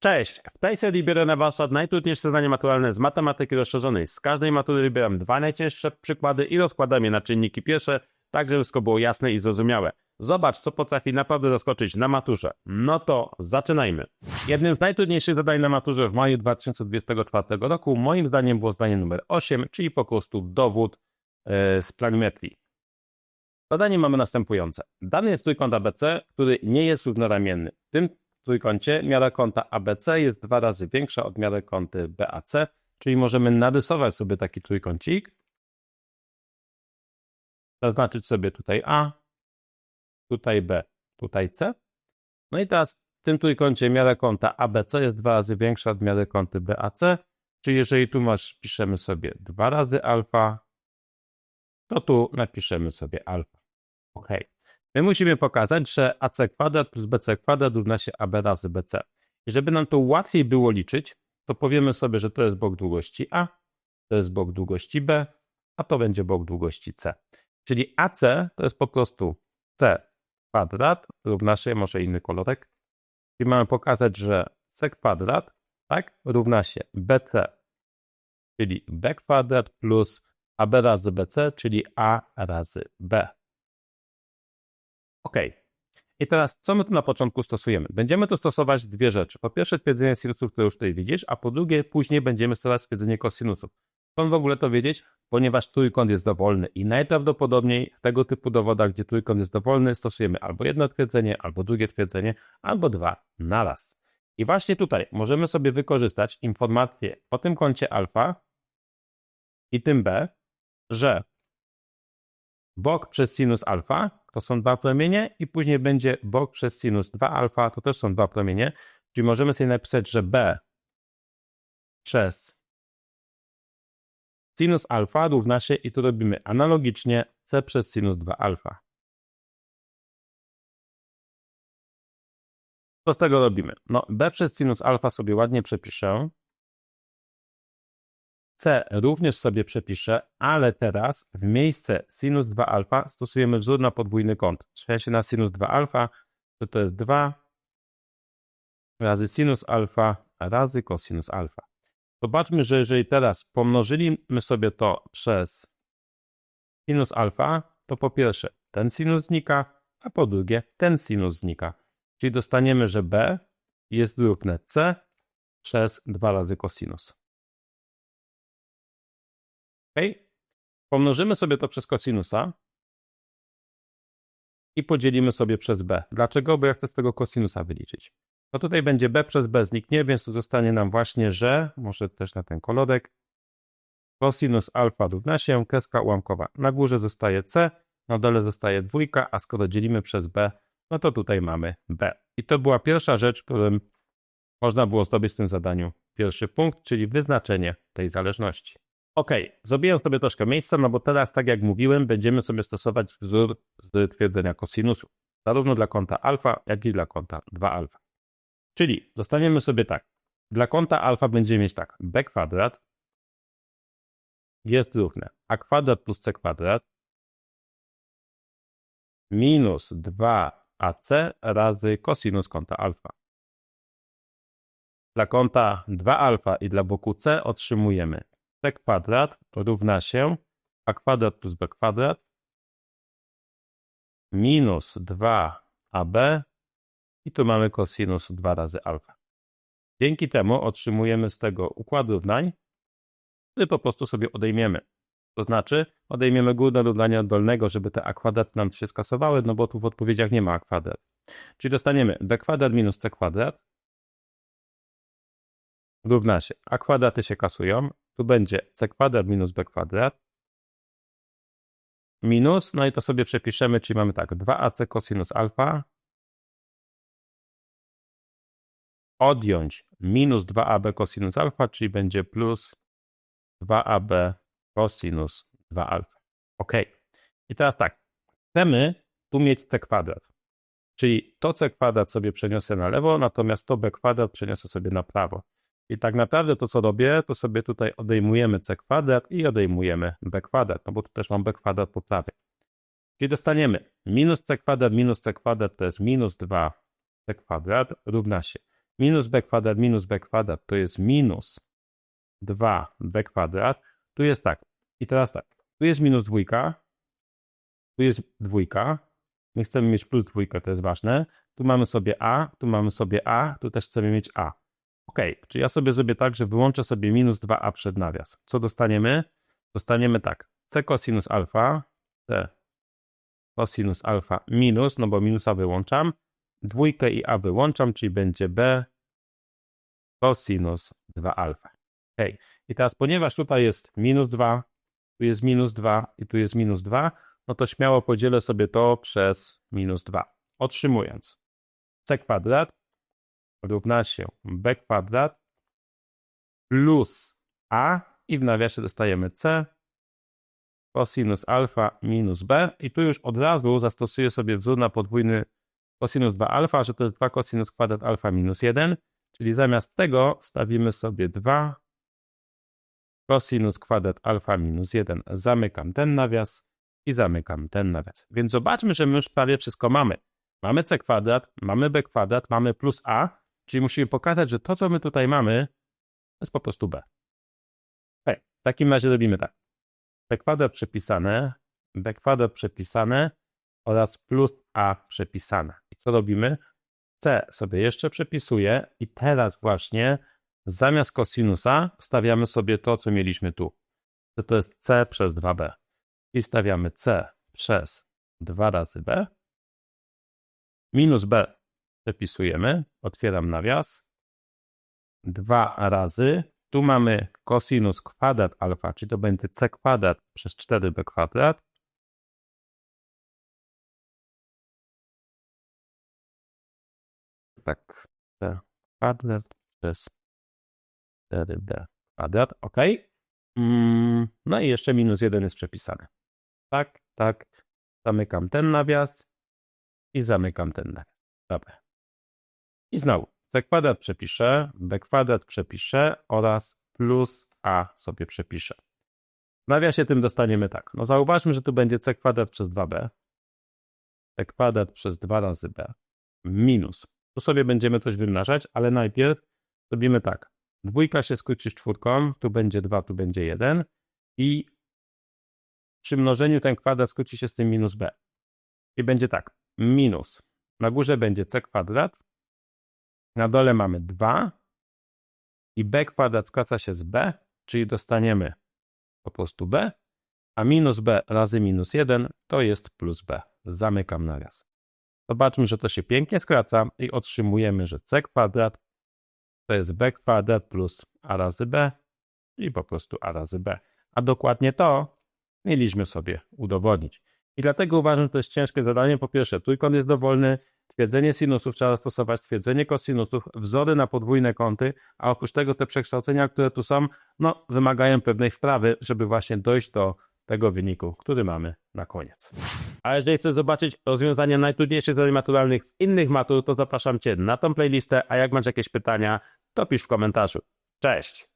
Cześć! W tej serii biorę na warsztat najtrudniejsze zadanie maturalne z matematyki rozszerzonej. Z każdej matury wybieram dwa najcięższe przykłady i rozkładam je na czynniki pierwsze, tak żeby wszystko było jasne i zrozumiałe. Zobacz, co potrafi naprawdę zaskoczyć na maturze. No to zaczynajmy. Jednym z najtrudniejszych zadań na maturze w maju 2024 roku moim zdaniem było zdanie numer 8, czyli po prostu dowód yy, z planimetrii. Zadanie mamy następujące. Dany jest trójkąt ABC, który nie jest równoramienny. W tym trójkącie miara kąta ABC jest dwa razy większa od miary kąty BAC, czyli możemy narysować sobie taki trójkącik, zaznaczyć sobie tutaj A, tutaj B, tutaj C. No i teraz w tym trójkącie miara kąta ABC jest dwa razy większa od miary kąty BAC, czyli jeżeli tu masz, piszemy sobie dwa razy alfa, to tu napiszemy sobie alfa. OK. My musimy pokazać, że AC kwadrat plus BC kwadrat równa się AB razy BC. I żeby nam to łatwiej było liczyć, to powiemy sobie, że to jest bok długości A, to jest bok długości B, a to będzie bok długości C. Czyli AC to jest po prostu C kwadrat równa się, może inny kolorek, i mamy pokazać, że C kwadrat tak, równa się BC, czyli B kwadrat plus AB razy BC, czyli A razy B. OK. I teraz, co my tu na początku stosujemy? Będziemy tu stosować dwie rzeczy. Po pierwsze, twierdzenie sinusów, które już tutaj widzisz, a po drugie, później będziemy stosować twierdzenie kosinusów. Skąd w ogóle to wiedzieć? Ponieważ trójkąt jest dowolny i najprawdopodobniej w tego typu dowodach, gdzie trójkąt jest dowolny, stosujemy albo jedno twierdzenie, albo drugie twierdzenie, albo dwa naraz. I właśnie tutaj możemy sobie wykorzystać informację o tym kącie alfa i tym b, że bok przez sinus alfa to są dwa promienie i później będzie bok przez sinus 2 alfa, to też są dwa promienie, czyli możemy sobie napisać, że b przez sinus alfa równa się i tu robimy analogicznie c przez sinus 2 alfa. Co z tego robimy? No b przez sinus alfa sobie ładnie przepiszę, C również sobie przepiszę, ale teraz w miejsce sinus 2 alfa stosujemy wzór na podwójny kąt. Czyli się na sinus 2 alfa, to to jest 2 razy sinus alfa razy cosinus alfa. Zobaczmy, że jeżeli teraz pomnożyliśmy sobie to przez sinus alfa, to po pierwsze ten sinus znika, a po drugie ten sinus znika. Czyli dostaniemy, że b jest równe c przez 2 razy cosinus. Pomnożymy sobie to przez kosinusa i podzielimy sobie przez b. Dlaczego? Bo ja chcę z tego kosinusa wyliczyć. No tutaj będzie b przez b zniknie, więc tu zostanie nam właśnie, że, może też na ten kolorek, kosinus alfa równa się, kreska ułamkowa. Na górze zostaje c, na dole zostaje dwójka, a skoro dzielimy przez b, no to tutaj mamy b. I to była pierwsza rzecz, którym można było zdobyć w tym zadaniu pierwszy punkt, czyli wyznaczenie tej zależności. Ok, zrobiłem sobie troszkę miejsca, no bo teraz, tak jak mówiłem, będziemy sobie stosować wzór z twierdzenia kosinusu. Zarówno dla kąta alfa, jak i dla kąta 2 alfa. Czyli dostaniemy sobie tak. Dla kąta alfa będziemy mieć tak. b kwadrat jest równe a kwadrat plus c kwadrat minus 2ac razy kosinus kąta alfa. Dla kąta 2 alfa i dla boku c otrzymujemy c kwadrat równa się a kwadrat plus b kwadrat minus 2ab i tu mamy cosinus 2 razy alfa. Dzięki temu otrzymujemy z tego układ równań, który po prostu sobie odejmiemy. To znaczy odejmiemy górne równanie od dolnego, żeby te a kwadrat nam się skasowały, no bo tu w odpowiedziach nie ma a kwadrat. Czyli dostaniemy b kwadrat minus c kwadrat równa się a kwadraty się kasują, tu będzie c kwadrat minus b kwadrat minus, no i to sobie przepiszemy, czyli mamy tak, 2ac cosinus alfa odjąć minus 2ab cosinus alfa, czyli będzie plus 2ab cosinus 2 alfa. Ok. I teraz tak, chcemy tu mieć c kwadrat, czyli to c kwadrat sobie przeniosę na lewo, natomiast to b kwadrat przeniosę sobie na prawo. I tak naprawdę to, co robię, to sobie tutaj odejmujemy c kwadrat i odejmujemy b kwadrat, no bo tu też mam b kwadrat po prawej. Czyli dostaniemy minus c kwadrat minus c kwadrat to jest minus 2 c kwadrat równa się Minus b kwadrat minus b kwadrat to jest minus 2b kwadrat. Tu jest tak. I teraz tak. Tu jest minus dwójka. Tu jest dwójka. My chcemy mieć plus dwójkę, to jest ważne. Tu mamy sobie a, tu mamy sobie a, tu też chcemy mieć a. Ok, czy ja sobie zrobię tak, że wyłączę sobie minus 2a przed nawias. Co dostaniemy? Dostaniemy tak. c cosinus alfa, c cosinus alfa minus, no bo minusa wyłączam. Dwójkę i a wyłączam, czyli będzie b cosinus 2 alfa. Ok, i teraz ponieważ tutaj jest minus 2, tu jest minus 2 i tu jest minus 2, no to śmiało podzielę sobie to przez minus 2. Otrzymując c kwadrat równa się b kwadrat plus a i w nawiasie dostajemy c cosinus alfa minus b i tu już od razu zastosuję sobie wzór na podwójny cosinus 2 alfa, że to jest 2 cosinus kwadrat alfa minus 1, czyli zamiast tego wstawimy sobie 2 cosinus kwadrat alfa minus 1. Zamykam ten nawias i zamykam ten nawias. Więc zobaczmy, że my już prawie wszystko mamy. Mamy c kwadrat, mamy b kwadrat, mamy plus a, czyli musimy pokazać, że to, co my tutaj mamy, to jest po prostu b. Ok, w takim razie robimy tak. b kwadrat przepisane, b kwadrat przepisane oraz plus a przepisane. I co robimy? c sobie jeszcze przepisuję i teraz właśnie zamiast kosinusa wstawiamy sobie to, co mieliśmy tu. To, to jest c przez 2b. I stawiamy c przez 2 razy b. Minus b przepisujemy. Otwieram nawias. 2 razy. Tu mamy cosinus kwadrat alfa, czyli to będzie c kwadrat przez 4b kwadrat. Tak, c kwadrat przez 4b kwadrat, ok. Mm, no i jeszcze minus 1 jest przepisane. Tak, tak. Zamykam ten nawias i zamykam ten nawias. Dobra. I znowu c kwadrat przepiszę, b kwadrat przepiszę oraz plus a sobie przepiszę. W nawiasie tym dostaniemy tak. No zauważmy, że tu będzie c kwadrat przez 2b. c kwadrat przez 2 razy b minus. Tu sobie będziemy coś wymnażać, ale najpierw robimy tak. Dwójka się skróci z czwórką, tu będzie 2, tu będzie 1 i przy mnożeniu ten kwadrat skróci się z tym minus b. I będzie tak, minus, na górze będzie c kwadrat, na dole mamy 2 i b kwadrat skraca się z b, czyli dostaniemy po prostu b, a minus b razy minus 1 to jest plus b. Zamykam nawias. Zobaczmy, że to się pięknie skraca i otrzymujemy, że c kwadrat to jest b kwadrat plus a razy b, i po prostu a razy b. A dokładnie to mieliśmy sobie udowodnić. I dlatego uważam, że to jest ciężkie zadanie. Po pierwsze, trójkąt jest dowolny, twierdzenie sinusów trzeba stosować, twierdzenie kosinusów, wzory na podwójne kąty, a oprócz tego te przekształcenia, które tu są, no, wymagają pewnej wprawy, żeby właśnie dojść do tego wyniku, który mamy na koniec. A jeżeli chcesz zobaczyć rozwiązania najtrudniejszych zadań maturalnych z innych matur, to zapraszam Cię na tą playlistę, a jak masz jakieś pytania, to pisz w komentarzu. Cześć!